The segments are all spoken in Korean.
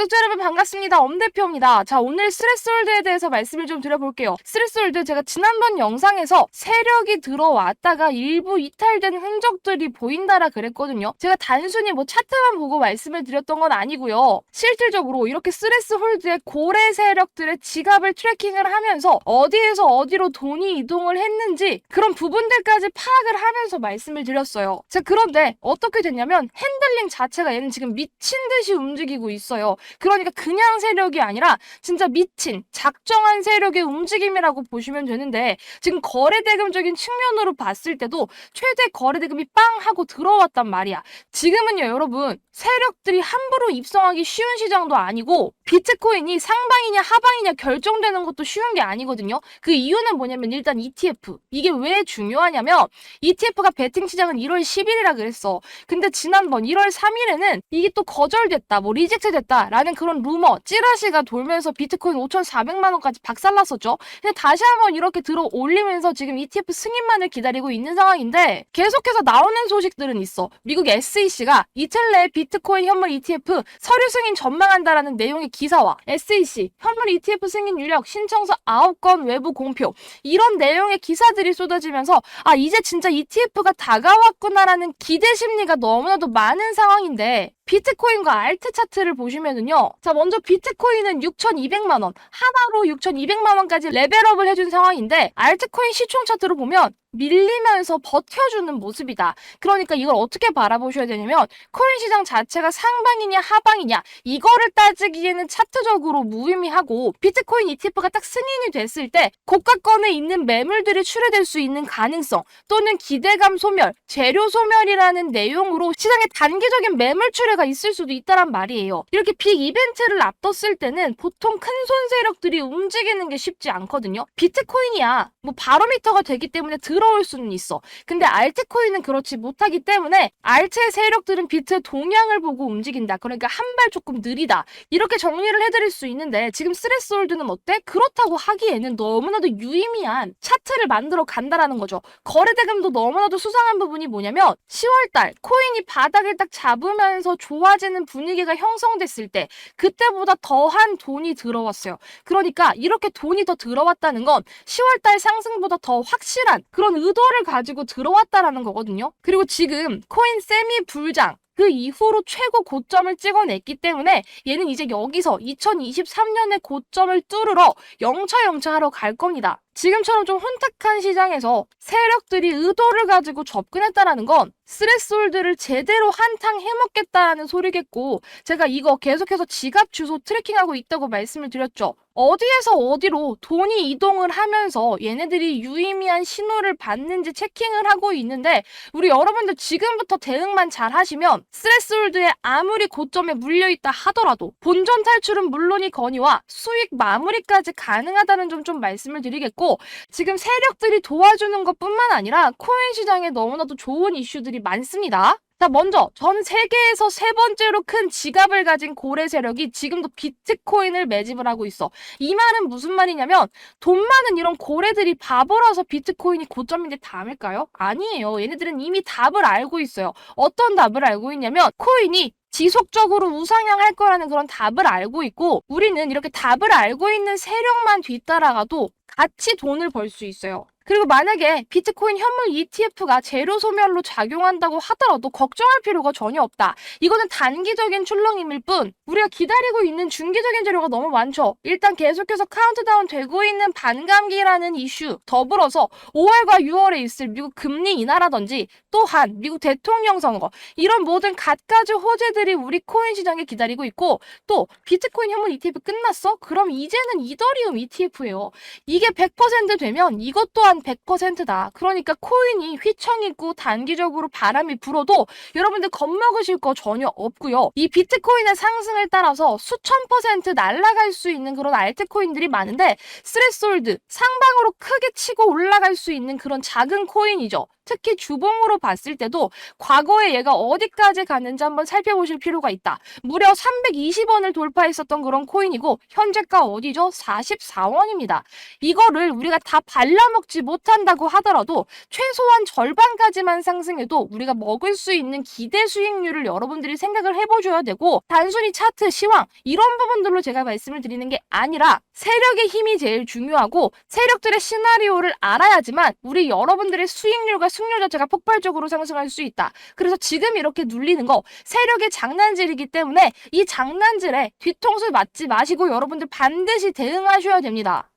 구독자 여러분 반갑습니다. 엄대표입니다. 자, 오늘 스레스홀드에 대해서 말씀을 좀 드려볼게요. 스레스홀드 제가 지난번 영상에서 세력이 들어왔다가 일부 이탈된 흔적들이 보인다라 그랬거든요. 제가 단순히 뭐 차트만 보고 말씀을 드렸던 건 아니고요. 실질적으로 이렇게 스레스홀드의 고래 세력들의 지갑을 트래킹을 하면서 어디에서 어디로 돈이 이동을 했는지 그런 부분들까지 파악을 하면서 말씀을 드렸어요. 자, 그런데 어떻게 됐냐면 핸들링 자체가 얘는 지금 미친 듯이 움직이고 있어요. 그러니까 그냥 세력이 아니라 진짜 미친 작정한 세력의 움직임이라고 보시면 되는데 지금 거래대금적인 측면으로 봤을 때도 최대 거래대금이 빵 하고 들어왔단 말이야. 지금은요 여러분 세력들이 함부로 입성하기 쉬운 시장도 아니고 비트코인이 상방이냐 하방이냐 결정되는 것도 쉬운 게 아니거든요. 그 이유는 뭐냐면 일단 ETF 이게 왜 중요하냐면 ETF가 베팅 시장은 1월 10일이라 그랬어. 근데 지난번 1월 3일에는 이게 또 거절됐다, 뭐 리젝트 됐다라는 그런 루머, 찌라시가 돌면서 비트코인 5,400만 원까지 박살났었죠. 근데 다시 한번 이렇게 들어 올리면서 지금 ETF 승인만을 기다리고 있는 상황인데 계속해서 나오는 소식들은 있어. 미국 SEC가 이틀 내에 비트코인 현물 ETF 서류 승인 전망한다라는 내용의 기사와 SEC 현물 ETF 승인 유력 신청서 9건 외부 공표. 이런 내용의 기사들이 쏟아지면서 아 이제 진짜 ETF가 다가왔구나라는 기대 심리가 너무나도 많은 상황인데 비트코인과 알트 차트를 보시면은요. 자, 먼저 비트코인은 6,200만 원, 하나로 6,200만 원까지 레벨업을 해준 상황인데 알트코인 시총 차트로 보면 밀리면서 버텨주는 모습이다. 그러니까 이걸 어떻게 바라보셔야 되냐면 코인 시장 자체가 상방이냐 하방이냐 이거를 따지기에는 차트적으로 무의미하고 비트코인 ETF가 딱 승인이 됐을 때 고가권에 있는 매물들이 출회될 수 있는 가능성 또는 기대감 소멸, 재료 소멸이라는 내용으로 시장에 단기적인 매물 출회가 있을 수도 있다란 말이에요. 이렇게 빅 이벤트를 앞뒀을 때는 보통 큰 손 세력들이 움직이는 게 쉽지 않거든요. 비트코인이야 뭐 바로미터가 되기 때문에 들어올 수는 있어. 근데 알트코인은 그렇지 못하기 때문에 알트의 세력들은 비트의 동향을 보고 움직인다. 그러니까 한 발 조금 느리다. 이렇게 정리를 해드릴 수 있는데 지금 스레스홀드는 어때? 그렇다고 하기에는 너무나도 유의미한 차트를 만들어 간다라는 거죠. 거래대금도 너무나도 수상한 부분이 뭐냐면 10월달 코인이 바닥을 딱 잡으면서 좋아지는 분위기가 형성됐을 때 그때보다 더한 돈이 들어왔어요. 그러니까 이렇게 돈이 더 들어왔다는 건 10월달 상승보다 더 확실한 그런 의도를 가지고 들어왔다라는 거거든요. 그리고 지금 코인 세미 불장 그 이후로 최고 고점을 찍어냈기 때문에 얘는 이제 여기서 2023년의 고점을 뚫으러 영차영차 하러 갈 겁니다. 지금처럼 좀 혼탁한 시장에서 세력들이 의도를 가지고 접근했다라는 건 스레스홀드를 제대로 한탕 해먹겠다라는 소리겠고 제가 이거 계속해서 지갑 주소 트래킹하고 있다고 말씀을 드렸죠. 어디에서 어디로 돈이 이동을 하면서 얘네들이 유의미한 신호를 받는지 체킹을 하고 있는데 우리 여러분들 지금부터 대응만 잘 하시면 스레스홀드에 아무리 고점에 물려있다 하더라도 본전 탈출은 물론이거니와 수익 마무리까지 가능하다는 점 좀 말씀을 드리겠고 지금 세력들이 도와주는 것 뿐만 아니라 코인 시장에 너무나도 좋은 이슈들이 많습니다. 자, 먼저 전 세계에서 세 번째로 큰 지갑을 가진 고래 세력이 지금도 비트코인을 매집을 하고 있어. 이 말은 무슨 말이냐면 돈 많은 이런 고래들이 바보라서 비트코인이 고점인데 담을까요? 아니에요. 얘네들은 이미 답을 알고 있어요. 어떤 답을 알고 있냐면 코인이 지속적으로 우상향할 거라는 그런 답을 알고 있고 우리는 이렇게 답을 알고 있는 세력만 뒤따라가도 같이 돈을 벌 수 있어요. 그리고 만약에 비트코인 현물 ETF가 재료 소멸로 작용한다고 하더라도 걱정할 필요가 전혀 없다. 이거는 단기적인 출렁임일 뿐 우리가 기다리고 있는 중기적인 재료가 너무 많죠. 일단 계속해서 카운트다운 되고 있는 반감기라는 이슈 더불어서 5월과 6월에 있을 미국 금리 인하라든지 또한 미국 대통령 선거 이런 모든 갖가지 호재들이 우리 코인 시장에 기다리고 있고 또 비트코인 현물 ETF 끝났어? 그럼 이제는 이더리움 ETF예요. 이게 100% 되면 이것 또한 100%다. 그러니까 코인이 휘청이고 단기적으로 바람이 불어도 여러분들 겁먹으실 거 전혀 없고요. 이 비트코인의 상승을 따라서 수천 퍼센트 날아갈 수 있는 그런 알트코인들이 많은데 스레스홀드 상방으로 크게 치고 올라갈 수 있는 그런 작은 코인이죠. 특히 주봉으로 봤을 때도 과거에 얘가 어디까지 갔는지 한번 살펴보실 필요가 있다. 무려 320원을 돌파했었던 그런 코인이고 현재가 어디죠? 44원입니다. 이거를 우리가 다 발라먹지 못한다고 하더라도 최소한 절반까지만 상승해도 우리가 먹을 수 있는 기대 수익률을 여러분들이 생각을 해보셔야 되고 단순히 차트, 시황 이런 부분들로 제가 말씀을 드리는 게 아니라 세력의 힘이 제일 중요하고 세력들의 시나리오를 알아야지만 우리 여러분들의 수익률과 승률 자체가 폭발적으로 상승할 수 있다. 그래서 지금 이렇게 눌리는 거 세력의 장난질이기 때문에 이 장난질에 뒤통수 맞지 마시고 여러분들 반드시 대응하셔야 됩니다.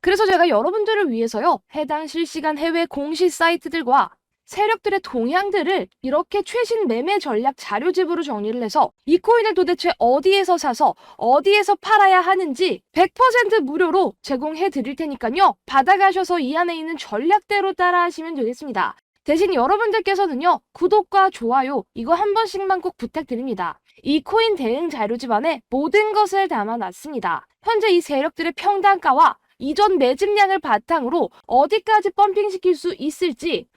그래서 제가 여러분들을 위해서요, 해당 실시간 해외 공시 사이트들과 세력들의 동향들을 이렇게 최신 매매 전략 자료집으로 정리를 해서 이 코인을 도대체 어디에서 사서 어디에서 팔아야 하는지 100% 무료로 제공해 드릴 테니까요. 받아가셔서 이 안에 있는 전략대로 따라 하시면 되겠습니다. 대신 여러분들께서는요, 구독과 좋아요, 이거 한 번씩만 꼭 부탁드립니다. 이 코인 대응 자료집 안에 모든 것을 담아놨습니다. 현재 이 세력들의 평단가와 이전 매집량을 바탕으로 어디까지 펌핑시킬 수 있을지